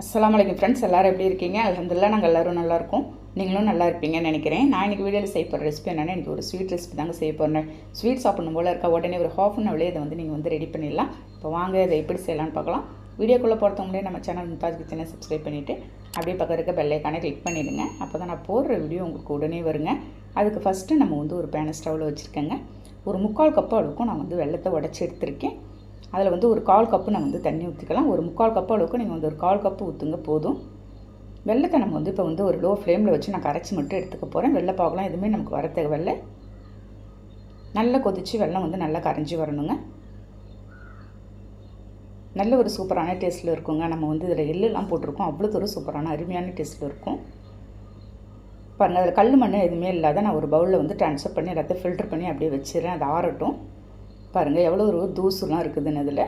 அஸ்லாம் அலைக்கும் ஃப்ரெண்ட்ஸ் எல்லோரும் எப்படி இருக்கீங்க? அலமதுல்லா நாங்கள் எல்லோரும் நல்லா நீங்களும் நல்லா இருப்பீங்கன்னு நினைக்கிறேன். நான் இன்றைக்கி வீடியோவில் செய்ய போகிற ரெசிபி என்னென்னா எனக்கு ஒரு ஸ்வீட் ரெசிபி தாங்க செய்ய போகிறேன் ஸ்வீட் சாப்பிடணும் போல் இருக்க? உடனே ஒரு ஹாஃப் அன் ஹவர்லேயே இதை வந்து நீங்கள் வந்து ரெடி பண்ணிடலாம். இப்போ வாங்க இதை எப்படி செய்யலாம்னு பார்க்கலாம். வீடியோக்குள்ளே போகிறவங்களே நம்ம சேனல் முத்தாஜ் கிச்சனை சப்ஸ்கிரைப் பண்ணிவிட்டு அப்படியே பக்கம் இருக்க பெல்லைக்கானே கிளிக் பண்ணிவிடுங்க அப்போ தான் நான் போடுற வீடியோ உங்களுக்கு உடனே வருங்க. அதுக்கு ஃபஸ்ட்டு நம்ம வந்து ஒரு பேன ஸ்டவ்வில் வச்சுருக்கேங்க. ஒரு முக்கால் கப்பு அளவுக்கும் நான் வந்து வெள்ளத்தை உடச்சி எடுத்திருக்கேன். அதில் வந்து ஒரு கால் கப்பு நம்ம வந்து தண்ணி ஊற்றிக்கலாம் ஒரு முக்கால் கப்பு அளவுக்கு நீங்கள் வந்து ஒரு கால் கப்பு ஊற்றுங்க போதும். வெள்ளத்தை நம்ம வந்து இப்போ வந்து ஒரு லோ ஃப்ளேமில் வச்சு நான் கரைச்சி மட்டும் எடுத்துக்க போகிறேன் வெள்ளை பார்க்கலாம் எதுவுமே நமக்கு வர தேவையில்லை. நல்லா கொதித்து வெள்ளம் வந்து நல்லா கரைஞ்சி வரணுங்க. நல்ல ஒரு சூப்பரான டேஸ்ட்டில் இருக்குங்க. நம்ம வந்து இதில் எள்ளுலாம் போட்டிருக்கோம். அவ்வளோ ஒரு சூப்பரான அருமையான டேஸ்ட்டில் இருக்கும். பாருங்கள் அதில் கல் மண் எதுவுமே இல்லாத நான் ஒரு பவுலில் வந்து ட்ரான்ஸ்ஃபர் பண்ணி எல்லாத்தையும் ஃபில்டர் பண்ணி அப்படியே வச்சிடுறேன். அது ஆறட்டும். பாருங்கள் எவ்வளோ ஒரு தூசுலாம் இருக்குதுன்னு அதில்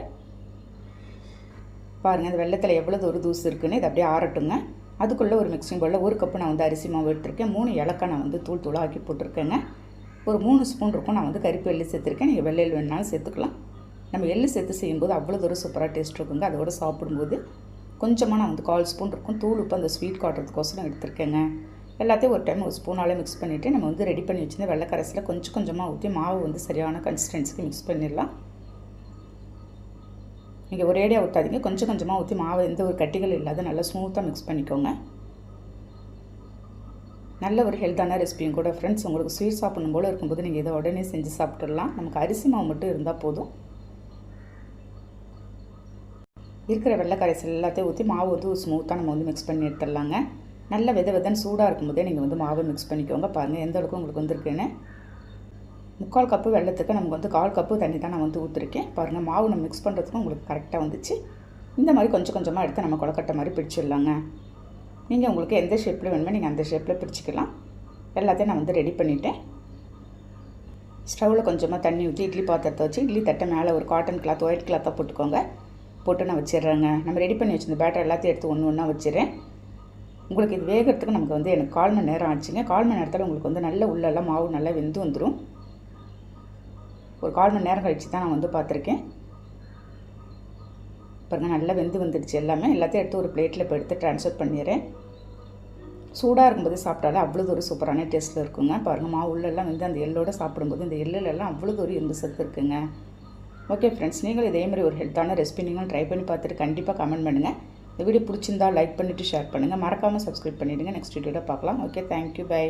பாருங்கள் இந்த வெள்ளத்தில் எவ்வளோ ஒரு தூசு இருக்குன்னு இது அப்படியே ஆறட்டுங்க. அதுக்குள்ளே ஒரு மிக்சிங் பவுலில் ஒரு கப்பு நான் வந்து அரிசி மாவு எடுத்திருக்கேன். மூணு இலக்காய் நான் வந்து தூள் தூளாக ஆக்கி போட்டிருக்கேங்க. ஒரு மூணு ஸ்பூன் இருக்கும் நான் வந்து கருப்பு எள்ளு சேர்த்துருக்கேன். நீங்கள் வெள்ளை எள்ளு வேணாலும் சேர்த்துக்கலாம். நம்ம எள்ளு சேர்த்து செய்யும்போது அவ்வளோ தூரம் சூப்பராக டேஸ்ட் இருக்குங்க. அதோட சாப்பிடும்போது கொஞ்சமாக நான் வந்து கால் ஸ்பூன் இருக்கும். தூள் உப்பு அந்த ஸ்வீட் காட்டுறதுக்கோசரம் எடுத்திருக்கேங்க. எல்லாத்தையும் ஒரு டைம் ஒரு ஸ்பூனாலே மிக்ஸ் பண்ணிவிட்டு நம்ம வந்து ரெடி பண்ணி வச்சுருந்த வெள்ளைக்கரசில் கொஞ்சம் கொஞ்சமாக ஊற்றி மாவு வந்து சரியான கன்சிஸ்டன்சிக்கு மிக்ஸ் பண்ணிடலாம். நீங்கள் ஒரேடியாக ஊற்றாதீங்க கொஞ்சம் கொஞ்சமாக ஊற்றி மாவு எந்த ஒரு கட்டிகள் இல்லாத நல்லா ஸ்மூத்தாக மிக்ஸ் பண்ணிக்கோங்க. நல்ல ஒரு ஹெல்த்தான ரெசிபியும் கூட ஃப்ரெண்ட்ஸ் உங்களுக்கு ஸ்வீட் சாப்பிடணும் போல் இருக்கும்போது நீங்கள் இதை உடனே செஞ்சு சாப்பிட்றலாம் நமக்கு அரிசி மாவு மட்டும் இருந்தால் போதும். இருக்கிற வெள்ளை கரைசல் எல்லாத்தையும் ஊற்றி மாவு வந்து ஸ்மூத்தாக நம்ம வந்து மிக்ஸ் பண்ணி எடுத்துடலாங்க. நல்ல வித விதன்னு சூடாக இருக்கும்போதே நீங்கள் வந்து மாவு மிக்ஸ் பண்ணிக்கோங்க. பாருங்கள் எந்த அளவுக்கு உங்களுக்கு வந்திருக்குன்னு. முக்கால் கப்பு வெள்ளத்துக்கு நமக்கு வந்து கால் கப்பு தண்ணி தான் நான் வந்து ஊற்றிருக்கேன் பாருங்கள் மாவு நம்ம மிக்ஸ் பண்ணுறதுக்கும் உங்களுக்கு கரெக்டாக வந்துச்சு. இந்த மாதிரி கொஞ்சம் கொஞ்சமாக எடுத்து நம்ம கொலக்கட்டை மாதிரி பிடிச்சிடலாங்க நீங்கள் உங்களுக்கு எந்த ஷேப்பில் வேணுமோ நீங்கள் அந்த ஷேப்பில் பிடிச்சிக்கலாம் எல்லாத்தையும் நான் வந்து ரெடி பண்ணிவிட்டேன் ஸ்டவ்வில் கொஞ்சமாக தண்ணி ஊற்றி இட்லி பாத்திரத்தை வச்சு இட்லி தட்டை மேலே ஒரு காட்டன் கிளாத் ஒயிட் கிளாத்தாக போட்டுக்கோங்க. போட்டு நான் வச்சிடுறேங்க. நம்ம ரெடி பண்ணி வச்சுருந்த பேட்டர் எல்லாத்தையும் எடுத்து ஒன்று ஒன்றா வச்சிடுறேன். உங்களுக்கு இது வேகிறதுக்கு நமக்கு வந்து எனக்கு கால் மணி நேரம் ஆச்சுங்க. கால் மணி நேரத்தில் உங்களுக்கு வந்து நல்ல உள்ளெல்லாம் மாவு நல்லா வெந்து வந்துடும் ஒரு கால் மணி நேரம் கழித்து தான் நான் வந்து பார்த்துருக்கேன் பாருங்கள் நல்லா வெந்து வந்துடுச்சு எல்லாமே. எல்லாத்தையும் எடுத்து ஒரு பிளேட்டில் இப்போ எடுத்து ட்ரான்ஸ்ஃபர் பண்ணிடுறேன் சூடாக இருக்கும்போது சாப்பிட்டாலே அவ்வளோ ஒரு சூப்பரான டேஸ்ட்டில் இருக்குங்க. பாருங்கள் மாவு உள்ளெல்லாம் வந்து அந்த எள்ளோட சாப்பிடும்போது இந்த எள்ளுலெல்லாம் அவ்வளோ ஒரு இரும்பு சத்து இருக்குங்க. ஓகே ஃப்ரெண்ட்ஸ் நீங்களும் இதே மாதிரி ஒரு ஹெல்த்தான ரெசிபி நீங்களும் ட்ரை பண்ணி பார்த்துட்டு கண்டிப்பாக கமெண்ட் பண்ணுங்கள் இந்த வீடியோ பிடிச்சிருந்தா லைக் பண்ணிவிட்டு ஷேர் பண்ணுங்கள் மறக்காமல் சப்ஸ்கிரைப் பண்ணிவிடுங்க நெக்ஸ்ட் வீடியோவில் பார்க்கலாம். Okay thank you bye